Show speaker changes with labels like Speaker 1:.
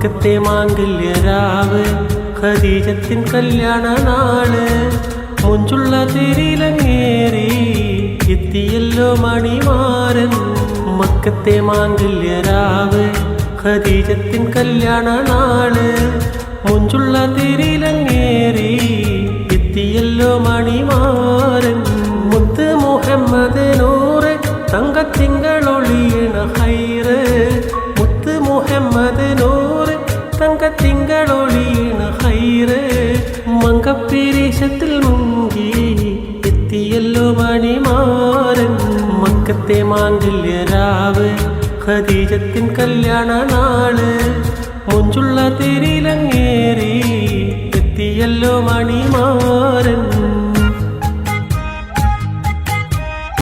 Speaker 1: മക്കത്തെ മാംഗല്യരാവ് ഖദീജത്തിൻ കല്യാണ നാൾ. മുഞ്ചുള്ള തിരിലങ്ങേറി എത്തിയല്ലോ മണിമാരൻ. മക്കത്തെ മാംഗല്യരാവ് ഖദീജത്തിൻ കല്യാണ നാൾ. മുഞ്ചുള്ള തിരിലങ്ങേറി എത്തിയല്ലോ മണിമാരൻ. മുത്ത് മുഹമ്മദ് നൂറ് തങ്കത്തിങ്കളൊളിയണ ഹൈറ്. മുത്ത് മുഹമ്മദ് നൂറ് തങ്കത്തിങ്കളൊളിയണ ഹൈറ് മങ്കപ്രദേശത്തിൽ മുങ്ങി എത്തിയല്ലോ മണിമാരൻ മക്കത്തെ മാംഗല്യരാവ് ഖദീജത്തിൻ കല്യാണ നാൾ മുഞ്ചുള്ള തിരിലങ്ങേറി എത്തിയല്ലോ മണിമാരൻ